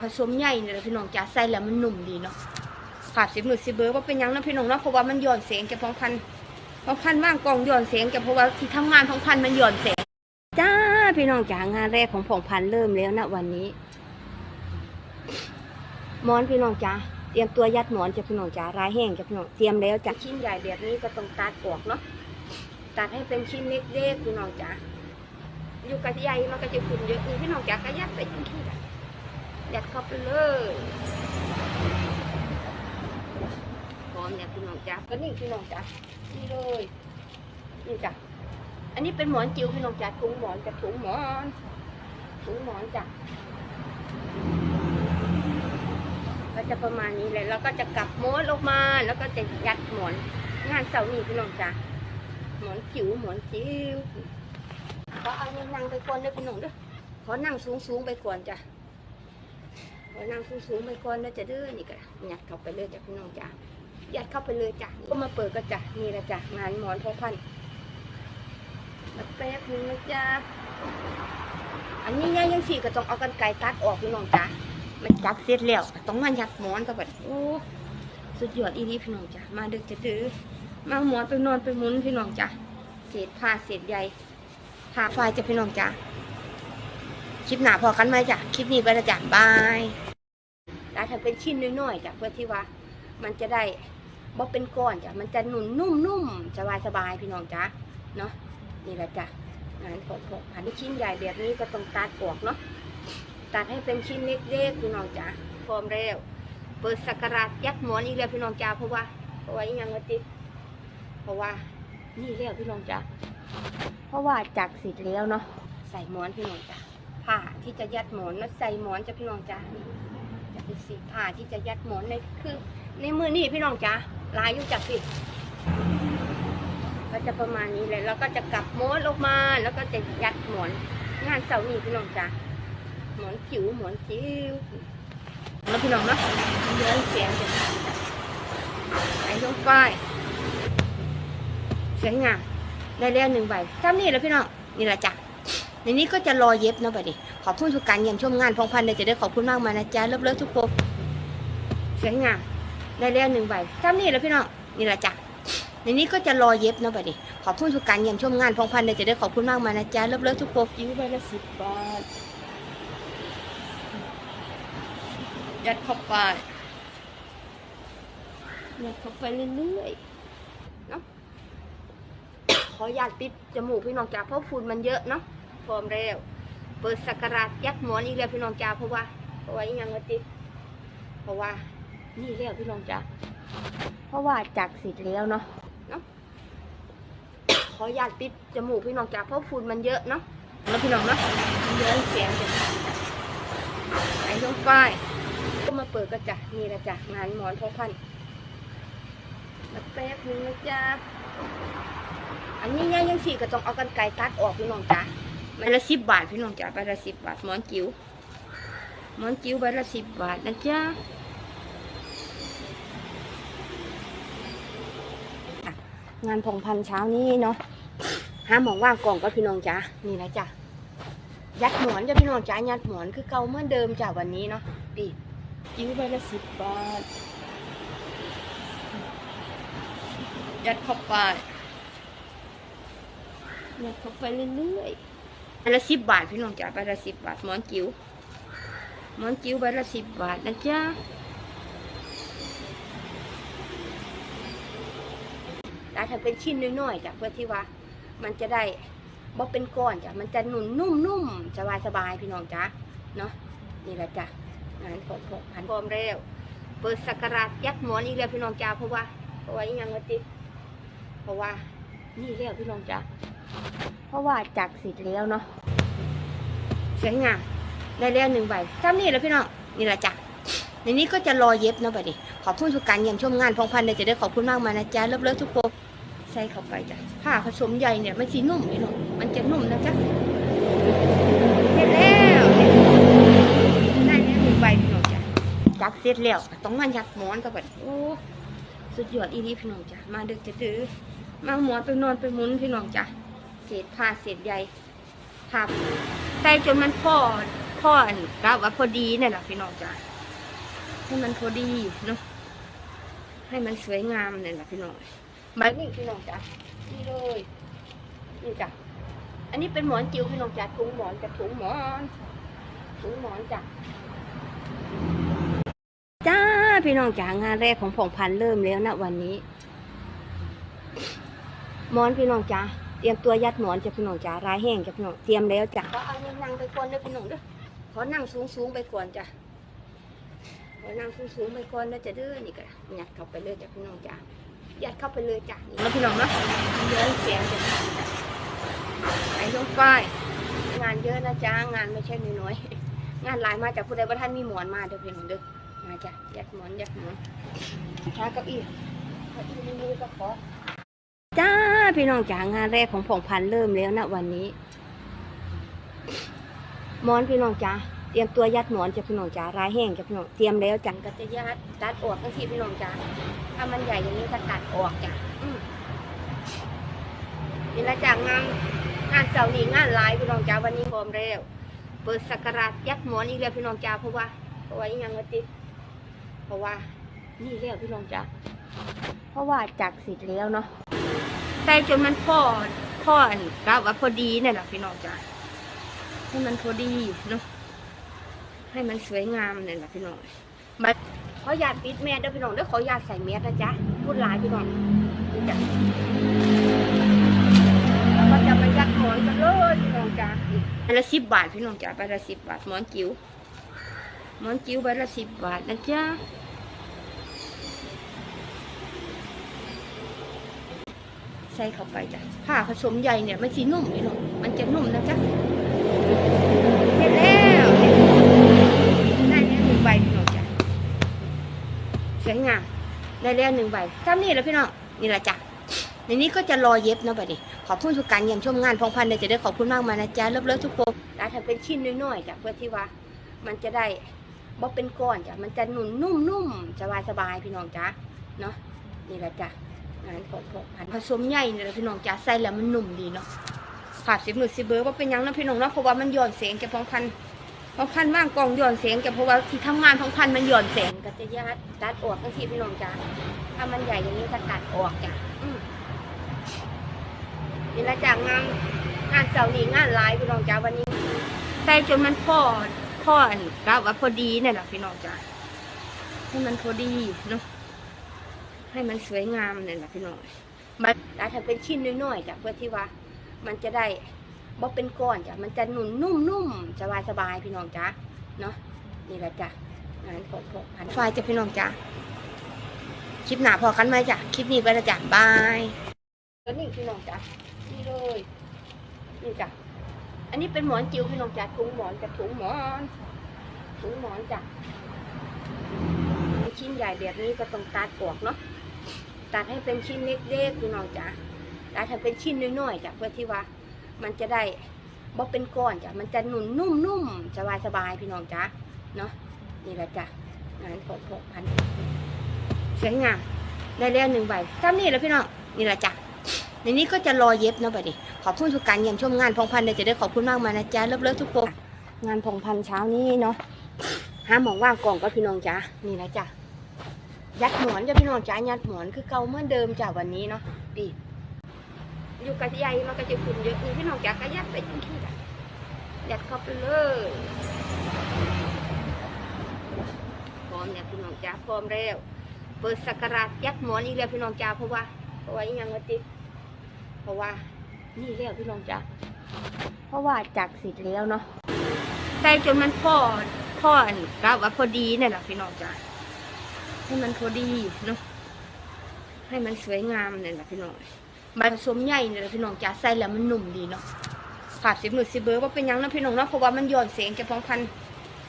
ผสมใหญ่เนี่ยพี่น้องจ๋าใส่แล้วมันหนุ่มดีเนาะขาดสิบหนึ่งสิบเบอร์ว่าเป็นยังนะพี่น้องเนาะเพราะว่ามันหย่อนเสียงจากพองพันพองพันว่างกองหย่อนเสียงจากเพราะว่าที่ทำงานพองพันมันหย่อนเสียงจ้าพี่น้องจ๋างานแรกของพองพันเริ่มแล้วนะวันนี้มอนพี่น้องจ๋าเตรียมตัวยัดหมอนจะพี่น้องจ๋าร้ายแห้งจะพี่น้องเตรียมแล้วจ้ะชิ้นใหญ่แบบนี้ก็ต้องตัดออกเนาะตัดให้เป็นชิ้นเล็กๆพี่น้องจ๋าอยู่กับใหญ่มันก็จะฝุ่นเยอะพี่น้องจ๋าก็ยัดไปทั้งที่จ้ะ ยัดเข้าไปเลยพร้อมเนี่ยพี่น้องจ๋าก็นี่พี่น้องจ๋านี่เลยนี่จ้ะอันนี้เป็นหมอนจิ๋วพี่น้องจ๋าถุงหมอนกับถุงหมอนถุงหมอนจ้ะก็จะประมาณนี้เลยแล้วก็จะกลับม้วนลงมาแล้วก็จะยัดหมอนงานเสาร์นี้พี่น้องจ๋าหมอนจิ๋วหมอนจิ๋วก็เอานี่นั่งไปก่อนเด้อพี่น้องเด้อขอนั่งสูงๆไปก่อนจ้ะ ไว้นั่งสูงๆไปก่อนแล้วจะเด้อนี่ก็ยัดเข้าไปเลยจ้ะพี่น้องจ้ะยัดเข้าไปเลยจ้ะก็มาเปิดก็จ้ะนี่ละจ้ะงานหมอนพ่อพันธุ์แป๊บนึงนะจ้ะอันนี้ย่ายังสี่ก็ต้องเอากันไกตัดออกพี่น้องจ้ะมันจัดเสร็จแล้วต้องมาหยัดหมอนก็แบบโอ้สุดยอดอีนี้พี่น้องจ้ะมาดึกจะดื้อมาหมอนไปนอนไปมุนพี่น้องจ้ะเศษผ้าเศษใยผ้าฝ้ายจ้ะพี่น้องจ้ะคลิปหนาพอกันไหมจ้ะ คลิปนี้ไปละจ้ะบาย แล้วทำเป็นชิ้นน้อยๆจ้ะเพื่อที่ว่ามันจะได้บ่เป็นก้อนจ้ะมันจะหนุ่มนุ่มๆสบายสบายๆพี่น้องจ้ะเนาะนี่แหละจ้ะงานของผมอันนี้ชิ้นใหญ่แบบนี้ก็ต้องตัดออกเนาะตัดให้เป็นชิ้นเล็กๆพี่น้องจ้ะพร้อมแล้วเปิดสักการะยัดหมอนอีกแล้วพี่น้องจ้ะเพราะว่าเพราะว่าอีกอย่างก็ติดเพราะว่านี่แล้วพี่น้องจ้ะเพราะว่าจักเสร็จแล้วเนาะใส่หมอนพี่น้องจ้ะผ้าที่จะยัดหมอนแล้วใส่หมอนจะพี่น้องจ้านี่ จะเป็นสีผ้าที่จะยัดหมอนในคือ ในมือนี่พี่น้องจ้าลายอยู่จับสิก็จะประมาณนี้เลยแล้วก็จะกลับม้วนลงมาแล้วก็จะยัดหมอน งานเสาร์นี้พี่น้องจ้าหมอนจิ๋วหมอนจิ๋วแล้วพี่น้องเนาะเยอะเสียงจะใส่ลงไปสวยงามได้แล้วหนึ่งใบทำนี่แล้วพี่น้องนี่แหละจ้ะ ในนี้ก็จะรอเย็บเนาะบัดนี้ขอบคุณทุกการเยี่ยมชมงานพองพันธ์จะได้ขอบคุณมากมานะจ๊ะเลิฟเลิฟทุกคนสวยงามได้แล้วหนึ่งใบทำนี่แหล้วพี่น้องนี่แหละจ้ะในนี้ก็จะรอเย็บเนาะบัดนี้ขอบคุณทุกการเยี่ยมชมงานพองพันธ์จะได้ขอบคุณมากมานะจ๊ะเลิฟเลิฟทุกคนยิ้วใบละสิบบาทยัดเข้าไปยัดเข้าไปเรื่อยๆเนาะขออยากปิดจมูกพี่น้องจ้าเพราะฝุ่นมันเยอะเนาะ ร้อมแล้ว เปิดสักการะยัดหมอนอีกแล้วพี่น้องจ้าเพราะว่า เพราะว่าอีกอย่างก็ติเพราะว่า นี่แล้วพี่น้องจ้าเพราะว่าจักเสร็จแล้วเนาะเนาะขออยากปิดจมูกพี่น้องจ้าเพราะฝุ่นมันเยอะเนาะแล้วพี่น้องเนาะเยอะเสียงจะใส่ลงไปก็มาเปิดก็จ้ะนี่ละจ้ะงานหมอนพอพันธุ์แป๊บนึงนะจ้าอันนี้ย่ายังสี่ก็ต้องเอากันไกรตัดออกพี่น้องจ้า ใบละสิบบาทพี่น้องจ้าใบละสิบบาทหมอนจิ๋วหมอนจิ๋วใบละสิบบาทนะจ๊ะงานพงพันเช้านี้เนาะหาหมองว่างกล่องก็พี่น้องจ้านี่นะจ้ะยัดหมอนจ้ะพี่น้องจ้ายัดหมอนคือเก่าเมื่อเดิมจ้ะวันนี้เนาะปีจิ๋วใบละสิบบาท ยัดเข้าไปเนี่ยเข้าไปเรื่อยๆ ใบละสิบบาทพี่น้องจ๋าใบละสิบบาทหมอนจิ๋วหมอนจิ๋วใบละสิบบาทนะจ๊ะแล้วทำเป็นชิ้นน้อยๆจ้ะเพื่อที่ว่า มันจะได้บ่เป็นก้อนจ้ะมันจะนุ่มนุ่มๆสบายสบายพี่น้องจ้ะเนาะนี่แหละจ้ะงานของผมพันพร้อมแล้วเปิดสักการะยัดหมอนอีกแล้วพี่น้องจ้าเพราะว่า เพราะว่าย่างก็ติดเพราะว่า นี่แล้วพี่น้องจ้าเพราะว่าจักเสร็จแล้วเนาะสวยงามได้แล้วหนึ่งใบทำนี่แหล้วพี่น้องนี่แหละจ้ะในนี้ก็จะรอเย็บเนาะบัดนี้ขอบคุณทุกการเยี่ยมชมงานพองพันธุ์เลยจะได้ขอบคุณมากมานะจ๊ะเลิฟเลิฟทุกคนใส่เข้าไปจ้ะผ้าผสมใหญ่เนี่ยมันสีนุ่มพี่น้องมันจะนุ่มนะจ๊ะเสร็จแล้วได้แล้วหนึ่งใบพี่น้องจ้ะจักเสร็จแล้วต้องมายัดหมอนก็แบบโอ้สุดยอดอีนี้พี่น้องจ้ะมาดึกจะดื้อ มาหมอนไปนอนไปหมุนพี่น้องจ้ะเศษผ้าเศษใยผ้าใส่จนมันพอพออันกะว่าพอดีเนี่ยแหละพี่น้องจ้ะให้มันพอดีเนาะให้มันสวยงามเนี่ยแหละพี่น้องมานี่งพี่น้องจ้ะนี่เลยนี่จ้ะอันนี้เป็นหมอนจิ๋วพี่น้องจ้ะถุงหมอนจะถุงหมอนถุงหมอนจ้ะจ้าพี่น้องจ๋างานแรกของผ่องพันธุ์เริ่มแล้วนะวันนี้ หมอนพี่น้องจ้ะเตรียมตัวยัดหมอนจ้ะพี่น้องจ๋ารายแห้งจ้ะพี่น้องเตรียมแล้วจ้ะก็เอานี่นั่งไปก่อนเด้อพี่น้องเด้อขอนั่งสูงสูงๆไปก่อนจ้ะขอนั่งสูงสูงๆไปก่อนแล้วจะเด้อนี่ก็ยัดเข้าไปเลยจ้ะพี่น้องจ้ะยัดเข้าไปเลยจ้ะแล้วพี่น้องเนาะเยอะเสียงจะใส่ลงไปงานเยอะนะจ๊ะงานไม่ใช่น้อยๆงานหลายมาจากผู้ใดว่าท่านมีหมอนมาเด้อพี่น้องเด้อมาจ้ะยัดหมอนยัดหมอนช้าเก้าอี้เก้าอี้นี่ก็ขอ พี่น้องจ๋างานแรกของผ่องพันเริ่มแล้วนะวันนี้หมอนพี่น้องจ้าเตรียมตัวยัดหมอนจะพี่น้องจ้ารายแห้งจะพี่น้องเตรียมแล้วจังก็จะยัดตัดออกทั้งทีพี่น้องจ้าถ้ามันใหญ่อย่างนี้ก็ตัดออกจ้ะนี่ละจากงานงานเสาร์นี้งานหลายพี่น้องจ้าวันนี้พร้อมแล้วเปิดสักการะยัดหมอนอีกแล้วพี่น้องจ้าเพราะว่าเพราะว่ายังก็ติเพราะว่า นี่แล้วพี่น้องจ้าเพราะว่าจักเสร็จแล้วเนาะ ใส่จนมันพ่อพ่ออันกะว่าพอดีเนี่ยแหละพี่น้องจ้าให้มันพอดีเนาะให้มันสวยงามเนี่ยแหละพี่น้องมาขออยากปิดแมสเด้อพี่น้องเด้อขออยากใส่แมสนะจ๊ะพูดหลายพี่น้องนี่จ้ะแล้วก็จะมายัดหมอนกันเลยพี่น้องจ้ะใบละสิบบาทพี่น้องจ้ะใบละสิบบาทหมอนจิ๋วหมอนจิ๋วใบละสิบบาทนะจ๊ะ ส่เข้าไปจ้ะผ้าผสมใหญ่เนี่ยมันสีนุ่มพี่น้องมันจะนุ่มนะจ๊ะเสร็จแล้วได้แล้วหนึ่งใบพี่น้องจ้ะสวยงามได้แล้วหนึ่งใบทำนี่แหละพี่น้องนี่แหละจ้ะในนี้ก็จะรอเย็บเนาะบัดนี้ขอบคุณทุกการเยี่ยมชมงานพองพันเดี๋ยจะได้ขอบคุณมากมานะจ๊ะเลิฟเลิฟทุกคนแล้วทำเป็นชิ้นน้อยๆจ้ะเพื่อที่ว่ามันจะได้บ่เป็นก้อนจ้ะมันจะหนุ่มนุ่มนุ่มสบายสบายๆพี่น้องจ้ะเนาะนี่แหละจ้ะ งานของพองพันผสมใหญ่นี่แหละพี่น้องจ้ะใส่แล้วมันหนุ่มดีเนาะขาดสิบหนึ่งสิบเบอร์ว่าเป็นยังนะพี่น้องเนาะเพราะว่ามันหย่อนเสียงแกพองพันพองพันว่างกองหย่อนเสียงแกเพราะว่าที่ทำงานพองพันมันหย่อนเสียงก็จะยัดตัดออกทั้งทีพี่น้องจ้าถ้ามันใหญ่อย่างนี้ก็ตัดออกจ้ะนี่ละจากงานงานเสาร์นี้งานหลายพี่น้องจ้าวันนี้ใส่จนมันพ่อพออันกะว่าพอดีเนี่ยแหละพี่น้องจ้าให้มันพอดีเนาะ ให้มันสวยงามเนี่ยแหละพี่น้องมาแล้วทำเป็นชิ้นน้อยๆจ้ะเพื่อที่ว่า มันจะได้บ่เป็นก้อนจ้ะมันจะหนุ่มนุ่มนุ่มสบายสบายพี่น้องจ้ะเนาะนี่แหละจ้ะงานของพวกพันไฟจะพี่น้องจ้ะคลิปหนาพอกันไหมจ้ะคลิปนี้ไปและจ้ะบายแล้วนี่พี่น้องจ้ะนี่เลยนี่จ้ะอันนี้เป็นหมอนจิ๋วพี่น้องจ้ะถุงหมอนจะถุงหมอนถุงหมอนจ้ะชิ้นใหญ่แบบนี้ก็ต้องตัดออกเนาะ ตัดให้เป็นชิ้นเล็กๆพี่น้องจ้ะแล้วทำเป็นชิ้นน้อยๆจ้ะเพื่อที่ว่ามันจะได้บ่เป็นก้อนจ้ะมันจะหนุ่มนุ่มนุ่มสบายสบายๆพี่น้องจ้ะเนาะนี่แหละจ้ะงานของพวกพันสวยงามได้แล้วหนึ่งใบทำนี่แหละพี่น้องนี่แหละจ้ะในนี้ก็จะรอเย็บเนาะบัดนี้ขอบคุณทุกการเยี่ยมชมงานพองพันเดี๋ยวจะได้ขอบคุณมากมานะจ๊ะเลิฟเลิฟทุกคนงานพองพันเช้านี้เนาะห้ามมองว่างกล่องก็พี่น้องจ้ะนี่แหละจ้ะ ยัดหมอนจ้ะพี่น้องจ้ะยัดหมอนคือเก่าเหมือนเดิมจ้ะวันนี้เนาะดีอยู่กับใหญ่มันก็จะฝุ่นเยอะนี่พี่น้องจาก็ยัดไปจนที่ละยัดเข้าไปเลยพร้อมเนี่ยพี่น้องจ้าพร้อมแล้วเปิดสักการะยัดหมอนอีกแล้วพี่น้องจ้าเพราะว่าเพราะว่ายังก็ติดเพราะว่า นี่แล้วพี่น้องจ้าเพราะว่าจักเสร็จแล้วเนาะใส่จนมันพ่อพ่ออันกะว่าพอดีเนี่ยแหละพี่น้องจ้า ให้มันพอดีเนาะให้มันสวยงามเนี่ยแหละพี่น้องใบผสมใหญ่เนี่ยพี่น้องจ้าใส่แล้วมันหนุ่มดีเนาะขาดสิบหนึ่งสิบเบอร์ว่าเป็นยังนะพี่น้องเนาะเพราะว่ามันหย่อนเสียงแกพองพัน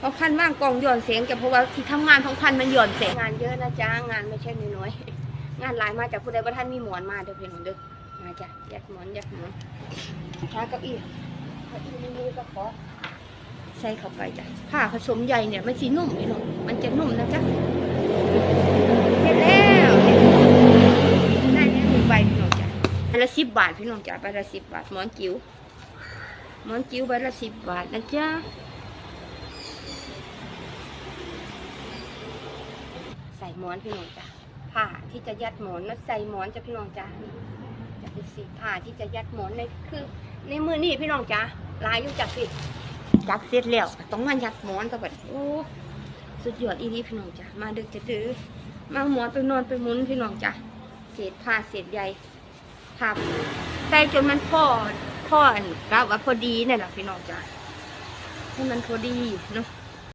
พองพันว่างกองหย่อนเสียงแกเพราะว่าที่ทำงานพองพันมันหย่อนเสียงงานเยอะนะจ๊ะงานไม่ใช่น้อยๆงานหลายมาจากผู้ใดว่าท่านมีหมอนมาเด้อพี่น้องเด้อมาจ้ะยัดหมอนยัดหมอนช้าเก้าอี้เก้าอี้นี่มือก็ขอ ใส่เข้าไปจ้ะผ้าผสมใยเนี่ยมันสีนุ่มพี่น้องมันจะนุ่มนะจ๊ะเสร็จแล้วนั่าจะถูกใบพี่น้องจ้ะใบละสิบบาทพี่น้องจ้ะใบละสิบบาทหมอนจิ๋วหมอนจิ๋วใบละสิบบาทนะจ๊ะใส่หมอนพี่น้องจ้ะผ้าที่จะยัดหมอนนัะใส่หมอนจะพี่น้องจ้ะจะเป็นสีผ้าที่จะยัดหมอนในคือในมือนี่พี่น้องจ้ะลายยุ่งจักสิ จักเสร็จแล้วต้องมายัดหมอนกับแบบโอ้สุดยอดอีนี้พี่น้องจ้ะมาดึกจะดื้อมาหมอนไปนอนไปมุนพี่น้องจ้ะเศษผ้าเศษใยผ้าใส่จนมันพอพอนกะว่าพอดีเนี่ยแหละพี่น้องจ้ะให้มันพอดีเนาะ